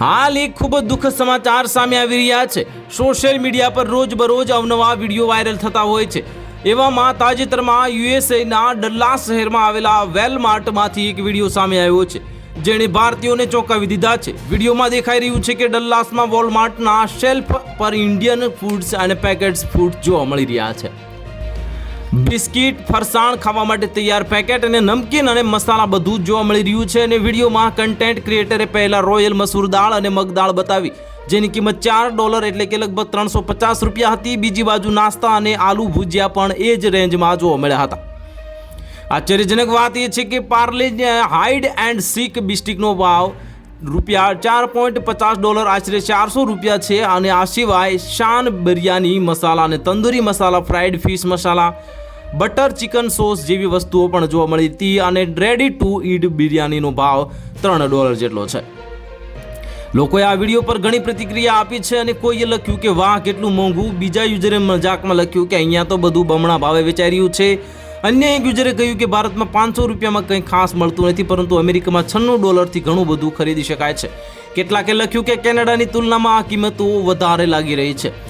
હાલ એક ખૂબ જ દુઃખદ સમાચાર સામે આવી રહ્યા છે. સોશિયલ મીડિયા પર રોજબરોજ અવનવા વીડિયો વાયરલ થતા હોય છે. એવામાં તાજેતરમાં યુએસએના ડલ્લાસ શહેરમાં આવેલા વેલમાર્ટમાંથી એક વીડિયો સામે આવ્યો છે. જેણે ભારતીયોને ચોંકાવી દીધા છે. વિડીયોમાં દેખાઈ રહ્યું છે કે ડલ્લાસમાં વોલમાર્ટના શેલ્ફ પર ઇન્ડિયન ફૂડ્સ અને પેકેટ્સ ફૂડ જોવા મળી રહ્યા છે. બિસ્કિટ, ફરસાણ ખાવા માટે તૈયાર પેકેટ અને નમકીન અને મસાલા બધું જ જોવા મળી રહ્યું છે અને વિડીયોમાં કન્ટેન્ટ ક્રિએટરે પહેલા રોયલ મસૂર દાળ અને મગ દાળ બતાવી. જેની કિંમત ચાર ડોલર એટલે કે લગભગ ત્રણસો પચાસ રૂપિયા હતી. બીજી બાજુ નાસ્તા અને આલુ ભુજિયા પણ એ જ રેન્જમાં જોવા મળ્યા હતા. આશ્ચર્યજનક વાત એ છે કે પાર્લે હાઇડ એન્ડ સીક બિસ્ટિકનો ભાવ રૂપિયા ચાર પોઈન્ટ પચાસ ડોલર આશરે ચારસો રૂપિયા છે અને આ સિવાય શાન બિરયાની મસાલા અને tandoori masala fried fish masala butter chicken sauce જેવી વસ્તુઓ પણ જોવા મળી હતી અને રેડી ટુ ઈટ બિરયાનીનો ભાવ ત્રણ ડોલર જેટલો છે. લોકોએ આ વીડિયો પર ઘણી પ્રતિક્રિયા આપી છે અને કોઈએ લખ્યું કે, વાહ, કેટલું મોંઘું. બીજા યુઝરે મજાકમાં લખ્યું કે, અહીંયા તો બધું બમણા ભાવે વેચાઈ રહ્યું છે. અન્ય એક યુઝરે કહ્યું કે, ભારતમાં પાંચસો રૂપિયામાં કંઈ ખાસ મળતું નથી, પરંતુ અમેરિકામાં છન્નું ડોલરથી ઘણું બધું ખરીદી શકાય છે. કેટલાકે લખ્યું કે, કેનેડાની તુલનામાં આ કિંમતો વધારે લાગી રહી છે.